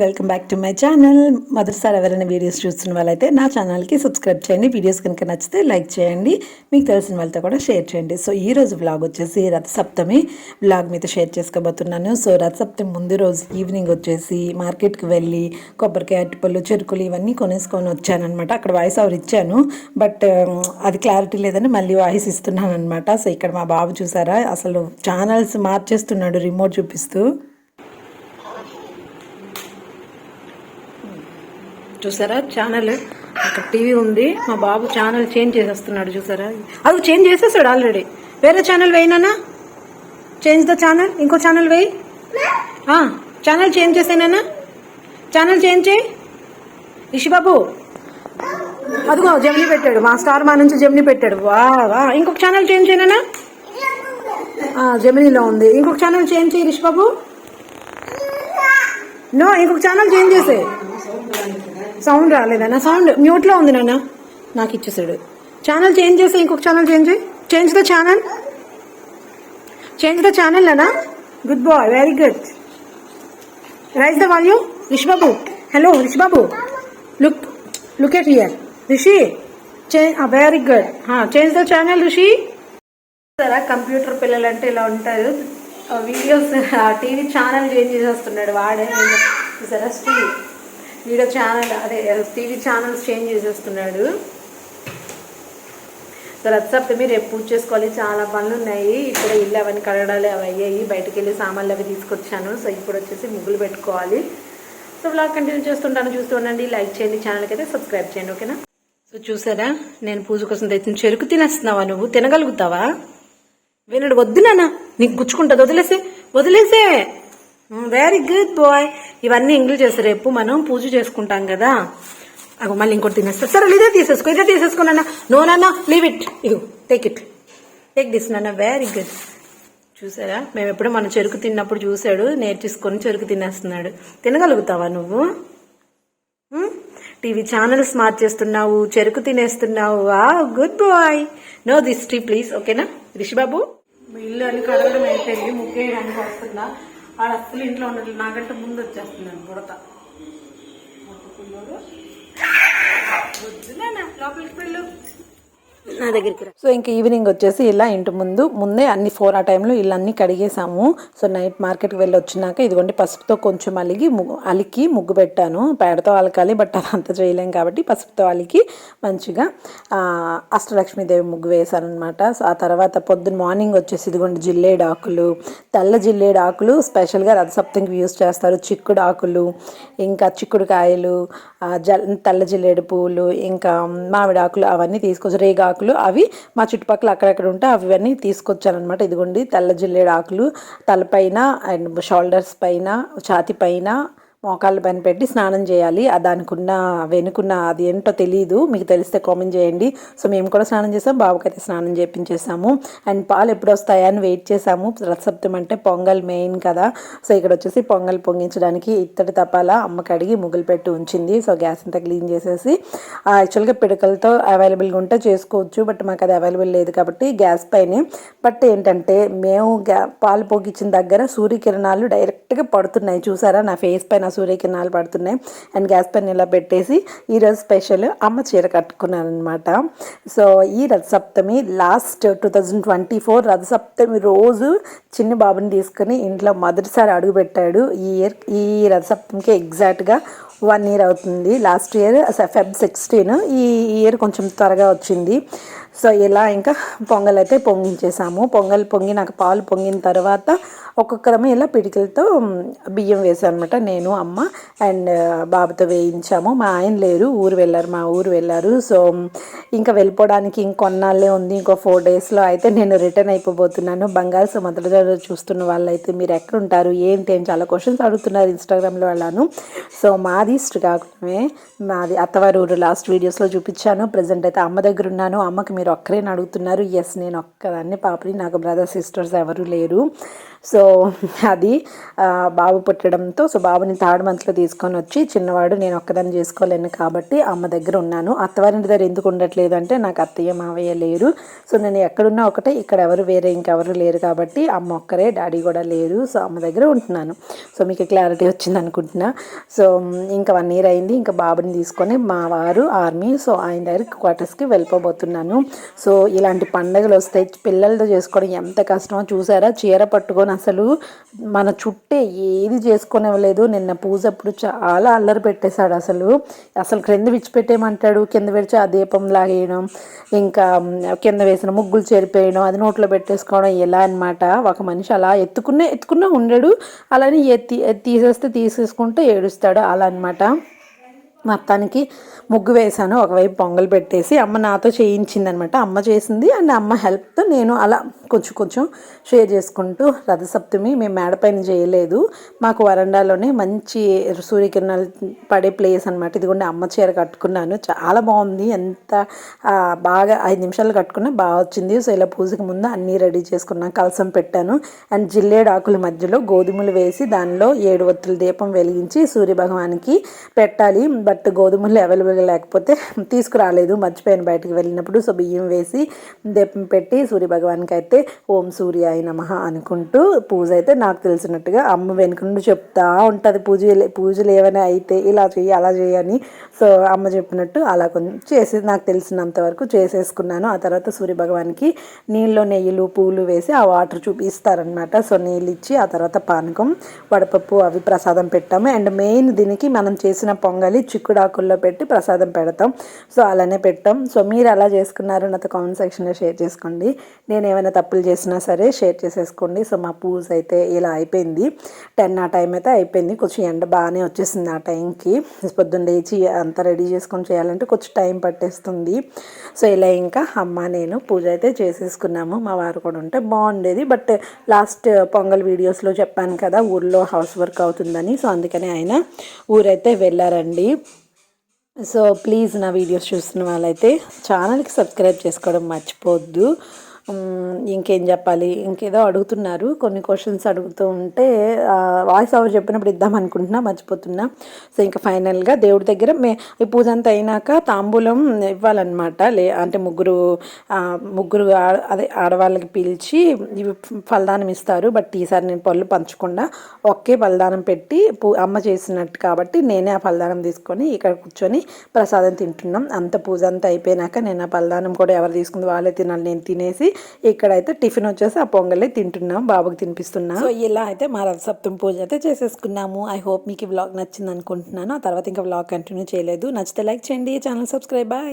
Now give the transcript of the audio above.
Welcome back to my channel మొదటిసారి ఎవరైనా videos చూస్తున్న వాళ్ళైతే నా ఛానల్కి సబ్స్క్రైబ్ చేయండి. వీడియోస్ కనుక నచ్చితే లైక్ చేయండి. మీకు తెలిసిన వాళ్ళతో కూడా షేర్ చేయండి. సో ఈ రోజు వ్లాగ్ వచ్చేసి రథసప్తమి. వ్లాగ్ మీతో షేర్ చేసుకోబోతున్నాను. సో రథసప్తమి ముందు రోజు ఈవినింగ్ వచ్చేసి మార్కెట్కి వెళ్ళి కొబ్బరికాయ అరటిపళ్ళు చెరుకులు ఇవన్నీ కొనేసుకొని వచ్చానమాట అక్కడ వాయిస్ ఓవర్ ఇచ్చాను. బట్ um, అది క్లారిటీ లేదని మళ్ళీ వాయిస్ ఇస్తున్నాను అనమాట సో ఇక్కడ మా బాబు చూసారా? అసలు ఛానల్స్ మార్చేస్తున్నాడు రిమోట్ చూపిస్తూ. చూసారా? ఛానల్. అక్కడ టీవీ ఉంది. మా బాబు ఛానల్ చేంజ్ చేసేస్తున్నాడు చూసారా? అది చేంజ్ చేసేసాడు ఆల్రెడీ. వేరే ఛానల్ వేయినానా చేంజ్ ద ఛానల్ ఇంకో ఛానల్ వేయి. ఛానల్ చేంజ్ చేసేనా ఛానల్ చేంజ్ చేయి. ఇషిబాబు అదిగో జమిని పెట్టాడు. మా స్టార్ మా నుంచి జమిని పెట్టాడు. వా వా. ఇంకొక ఛానల్ చేంజ్ చేయనా జమినీలో ఉంది. ఇంకొక ఛానల్ చేంజ్ చేయి రిష్ బాబు నో ఇంకొక ఛానల్ చేంజ్ చేసే సౌండ్ రాలేదన్నా సౌండ్ మ్యూట్లో ఉంది నాన్న. నాకు ఇచ్చేసాడు. ఛానల్ చేంజ్ చేసి ఇంకొక channel change change the channel change the channel అన్నా good boy very good raise the value Rish Babu hello Rish Babu look look at here Rishi very good change the channel Rishi సరే computer పిల్లలు అంటే ఇలా ఉంటారు. Videos TV channel change చేసేస్తున్నాడు వాడే. సరే స్టీ వీడియో ఛానల్ అదే టీవీ ఛానల్స్ చేంజ్ చేసేస్తున్నాడు వచ్చే మీరు రేపు పూజ చేసుకోవాలి. చాలా పనులు ఉన్నాయి. ఇక్కడ ఇల్లు అవన్నీ కడగడాలు అవి అయ్యాయి. బయటకు వెళ్ళి సామాన్లు అవి తీసుకొచ్చాను. సో ఇప్పుడు వచ్చేసి ముగ్గులు పెట్టుకోవాలి. సో బ్లాగ్ కంటిన్యూ చేస్తుంటాను. చూస్తూ ఉండండి. లైక్ చేయండి. ఛానల్కి అయితే సబ్స్క్రైబ్ చేయండి. ఓకేనా? సో చూసారా? నేను పూజ కోసం తెచ్చిన చెరుకు తినేస్తున్నావా నువ్వు? తినగలుగుతావా? వినడు. వద్దు నాన్న. నీకు గుచ్చుకుంటుంది. వదిలేసే. వదిలేసే. వెరీ గుడ్ బాయ్ ఇవన్నీ ఇంగ్లీష్ చేస్తారు. రేపు మనం పూజ చేసుకుంటాం కదా. అగో మళ్ళీ ఇంకోటి తినేస్తా. సరే ఇదే తీసేసుకో ఇదే తీసేసుకోనన్నా నో నాన్న లీవ్ ఇట్ ఇగో టేక్ ఇట్ టేక్ దిస్ నాన్న. వెరీ గుడ్ చూసారా? మేము ఎప్పుడు మన చెరుకు తిన్నప్పుడు చూసాడు నేర్చేసుకొని చెరుకు తినేస్తున్నాడు. తినగలుగుతావా నువ్వు? టీవీ ఛానల్స్ మార్చేస్తున్నావు చెరుకు తినేస్తున్నావు. వా good boy no this tea please ఓకేనా రిషిబాబు? ఇల్లు అని కడగడం అయిపోయింది. ముగ్గేయడానికి వస్తున్నా. ఆడ అస్సలు ఇంట్లో ఉండట్లేదు. నాకంటే ముందు వచ్చేస్తున్నాను బుడత లోపలికి వెళ్ళు. నా దగ్గరికి సో ఇంకా ఈవినింగ్ వచ్చేసి ఇలా ఇంటి ముందు ముందే అన్ని ఫోర్ ఆ టైంలో ఇలా అన్ని కడిగేసాము సో నైట్ మార్కెట్కి వెళ్ళి వచ్చినాక ఇదిగోండి పసుపుతో కొంచెం అలిగి ముగ్గు అలికి ముగ్గు పెట్టాను. పేడతో అలకాలి బట్ అదంతా చేయలేం కాబట్టి పసుపుతో అలికి మంచిగా అష్టలక్ష్మీదేవి ముగ్గు వేశాను అనమాట సో ఆ తర్వాత పొద్దున్న మార్నింగ్ వచ్చేసి ఇదిగోండి జిల్లేడు ఆకులు తెల్ల జిల్లేడు ఆకులు స్పెషల్గా రథసప్తంకి యూస్ చేస్తారు చిక్కుడు ఆకులు ఇంకా చిక్కుడు కాయలు జల్ తెల్ల జిల్లేడు పువ్వులు ఇంకా మామిడి ఆకులు అవన్నీ తీసుకొచ్చి రేగా ఆకులు అవి మా చుట్టుపక్కల అక్కడక్కడ ఉంటే అవన్నీ తీసుకొచ్చానమాట ఇదిగోండి తెల్ల జిల్లేడు ఆకులు తలపైన అండ్ షోల్డర్స్ పైన ఛాతి పైన మోకాళ్ళ పైన పెట్టి స్నానం చేయాలి. దానికున్న వెనుకున్న అది ఏంటో తెలియదు మీకు తెలిస్తే కామెంట్ చేయండి. సో మేము కూడా స్నానం చేసాం. బాబుకి అయితే స్నానం చేయించేసాము అండ్ పాలు ఎప్పుడు వస్తాయని వెయిట్ చేసాము. రథసప్తం అంటే పొంగల్ మెయిన్ కదా. సో ఇక్కడ వచ్చేసి పొంగల్ పొంగించడానికి ఇత్తడి తపాల అమ్మకి అడిగి ముగ్గులు పెట్టి ఉంచింది. సో గ్యాస్ అంతా క్లీన్ చేసేసి యాక్చువల్గా పిడకలతో అవైలబుల్గా ఉంటే చేసుకోవచ్చు. బట్ మాకు అది అవైలబుల్ లేదు కాబట్టి గ్యాస్ పైనే. బట్ ఏంటంటే మేము గ్యా పాలు పొంగించిన దగ్గర సూర్యకిరణాలు డైరెక్ట్గా పడుతున్నాయి. చూసారా? నా ఫేస్ పైన సూర్యకిరణాలు పడుతున్నాయి. అండ్ గ్యాస్ పైన ఇలా పెట్టేసి ఈరోజు స్పెషల్ అమ్మ చీర కట్టుకున్నాను అనమాట సో ఈ Rathasaptami last two thousand twenty four Rathasaptami రోజు చిన్న బాబుని తీసుకుని ఇంట్లో మొదటిసారి అడుగుపెట్టాడు ఈ ఇయర్ ఈ రథసప్తమికి ఎగ్జాక్ట్గా వన్ ఇయర్ అవుతుంది. లాస్ట్ ఇయర్ ఫెబ్ సిక్స్టీన్ ఈ ఇయర్ కొంచెం త్వరగా వచ్చింది. సో ఇలా ఇంకా పొంగల్ అయితే పొంగించేసాము. పొంగల్ పొంగి నాకు పాలు పొంగిన తర్వాత ఒక్కొక్కరమే ఇలా పిడికలతో బియ్యం వేసాను అనమాట నేను అమ్మ అండ్ బాబుతో వేయించాము. మా ఆయన లేరు ఊరు వెళ్ళారు మా ఊరు వెళ్ళారు. సో ఇంకా వెళ్ళిపోవడానికి ఇంకొన్నాళ్ళే ఉంది. ఇంకో ఫోర్ డేస్లో అయితే నేను రిటర్న్ అయిపోబోతున్నాను. బంగారు సముద్ర చూస్తున్న వాళ్ళైతే మీరు ఎక్కడ ఉంటారు ఏంటి అని చాలా క్వశ్చన్స్ అడుగుతున్నారు ఇన్స్టాగ్రామ్లో వెళ్ళాను సో మాది శ్రీకాకుళమే మాది అత్తవారు ఊరు లాస్ట్ వీడియోస్లో చూపించాను. ప్రజెంట్ అయితే అమ్మ దగ్గర ఉన్నాను. అమ్మకి మీరు ఒక్కరేని అడుగుతున్నారు ఎస్ నేను ఒక్కదాన్ని పాపని నాకు బ్రదర్ సిస్టర్స్ ఎవరు లేరు. సో అది బాబు పుట్టడంతో సో బాబుని థర్డ్ మంత్లో తీసుకొని వచ్చి చిన్నవాడు నేను ఒక్కదాన్ని చేసుకోలేను కాబట్టి అమ్మ దగ్గర ఉన్నాను. అత్తవారింటి దగ్గర ఎందుకు ఉండట్లేదు అంటే నాకు అత్తయ్య మావయ్య లేరు. సో నేను ఎక్కడున్నా ఒకటే ఇక్కడ ఎవరు వేరే ఇంకెవరు లేరు కాబట్టి అమ్మ ఒక్కరే డాడీ కూడా లేరు. సో అమ్మ దగ్గర ఉంటున్నాను. సో మీకు క్లారిటీ వచ్చింది అనుకుంటున్నా. సో ఇంకా వన్ ఇయర్ అయింది ఇంకా బాబుని తీసుకొని మా వారు ఆర్మీ సో ఆయన దగ్గర క్వార్టర్స్కి వెళ్ళిపోబోతున్నాను. సో ఇలాంటి పండగలు వస్తాయి. పిల్లలతో చేసుకోవడం ఎంత కష్టమో చూసారా? చీర పట్టుకొని అసలు మన చుట్టే ఏది చేసుకునేవలేదు. నిన్న పూజ అప్పుడు చాలా అల్లరి పెట్టేశాడు అసలు. అసలు క్రింద విడిచిపెట్టేయమంటాడు? కింద విడిచి ఆ దీపం లాగేయడం ఇంకా కింద వేసిన ముగ్గులు చేరిపోయడం అది నోట్లో పెట్టేసుకోవడం ఎలా అనమాట ఒక మనిషి అలా ఎత్తుకునే ఎత్తుకున్నా ఉండడు. అలానే ఎత్తి తీసేస్తే తీసేసుకుంటే ఏడుస్తాడు. అలా అనమాట మొత్తానికి ముగ్గు వేశాను. ఒకవైపు పొంగల్ పెట్టేసి అమ్మ నాతో చేయించింది అమ్మ చేసింది అండ్ అమ్మ హెల్ప్తో నేను అలా కొంచెం కొంచెం షేర్ చేసుకుంటూ రథసప్తమి మేము మేడపైన చేయలేదు. మాకు వరండాలోనే మంచి సూర్యకిరణాలు పడే ప్లేస్ అనమాట ఇదిగోండి అమ్మ చీర కట్టుకున్నాను. చాలా బాగుంది. ఎంత బాగా ఐదు నిమిషాలు కట్టుకున్నా బాగా వచ్చింది. సో ఇలా పూజకి ముందు అన్నీ రెడీ చేసుకున్నాను కలసం పెట్టాను. అండ్ జిల్లేడు ఆకుల మధ్యలో గోధుమలు వేసి దానిలో ఏడు ఒత్తుల దీపం వెలిగించి సూర్య భగవానికి పెట్టాలి. బట్ గోధుమలు అవైలబుల్గా లేకపోతే తీసుకురాలేదు. మర్చిపోయాను బయటకు వెళ్ళినప్పుడు. సో బియ్యం వేసి దీపం పెట్టి సూర్య భగవానికి అయితే ఓం సూర్యాయ నమ అనుకుంటూ పూజ అయితే నాకు తెలిసినట్టుగా అమ్మ వెనుక నుండి చెప్తా ఉంటుంది. పూజ పూజలు ఏమైనా అయితే ఇలా చెయ్యి అలా చేయని సో అమ్మ చెప్పినట్టు అలా కొంచెం చేసి నాకు తెలిసినంత వరకు చేసేసుకున్నాను. ఆ తర్వాత సూర్య భగవానికి నీళ్ళలో నెయ్యిలు పూలు వేసి ఆ వాటర్ చూపిస్తారనమాట సో నీళ్ళు ఇచ్చి ఆ తర్వాత పానకం వడపప్పు అవి ప్రసాదం పెట్టాము. అండ్ మెయిన్ దీనికి మనం చేసిన పొంగలి చిక్కుడాకుల్లో పెట్టి ప్రసాదం పెడతాం. సో అలానే పెట్టాం. సో మీరు ఎలా చేసుకున్నారు నాతో కామెంట్ సెక్షన్లో షేర్ చేసుకోండి. నేను ఏమైనా తప్పులు చేసినా సరే షేర్ చేసేసుకోండి. సో మా పూజ అయితే ఇలా అయిపోయింది. టెన్ ఆ టైం అయితే అయిపోయింది. కొంచెం ఎండ బాగానే వచ్చేసింది ఆ టైంకి పొద్దున్న లేచి అంతా రెడీ చేసుకొని చేయాలంటే కొంచెం టైం పట్టేస్తుంది. సో ఇలా ఇంకా అమ్మ నేను పూజ అయితే చేసేసుకున్నాము. మా వారు కూడా ఉంటే బాగుండేది. బట్ లాస్ట్ పొంగల్ వీడియోస్లో చెప్పాను కదా ఊర్లో హౌస్ వర్క్ అవుతుందని. సో అందుకని ఆయన ఊరైతే వెళ్ళారండి. సో ప్లీజ్ నా వీడియోస్ చూస్తున్న వాళ్ళైతే ఛానల్కి సబ్స్క్రైబ్ చేసుకోవడం మర్చిపోవద్దు ఇంకేం చెప్పాలి? ఇంకేదో అడుగుతున్నారు. కొన్ని క్వశ్చన్స్ అడుగుతూ ఉంటే వాయిస్ ఓవర్ చెప్పినప్పుడు ఇద్దాం అనుకుంటున్నా మర్చిపోతున్నా. సో ఇంకా ఫైనల్గా దేవుడి దగ్గర మే ఈ పూజ అంతా అయినాక తాంబూలం ఇవ్వాలన్నమాట. లే అంటే ముగ్గురు ముగ్గురు అదే ఆడవాళ్ళకి పిలిచి ఇవి ఫలదానం ఇస్తారు. బట్ ఈసారి నేను పళ్ళు పంచకుండా ఒకే ఫలదానం పెట్టి పూ అమ్మ చేసినట్టు కాబట్టి నేనే ఆ ఫలదానం తీసుకొని ఇక్కడ కూర్చొని ప్రసాదం తింటున్నాం. అంత పూజ అంతా అయిపోయినాక నేను ఆ ఫలదానం కూడా ఎవరు తీసుకుంది వాళ్ళే తినాలి నేను తినేసి ఇక్కడైతే టిఫిన్ వచ్చేసి ఆ పొంగలే తింటున్నాం బాబుకి తినిపిస్తున్నాం. సో ఇలా అయితే మా రథసప్తమి పూజ అయితే చేసేసుకున్నాము. ఐ హోప్ మీకు ఈ వ్లాగ్ నచ్చింది అనుకుంటున్నాను ఆ తర్వాత ఇంకా వ్లాగ్ కంటిన్యూ చేయలేదు. నచ్చితే లైక్ చేయండి ఛానల్ సబ్స్క్రైబ్ బాయ్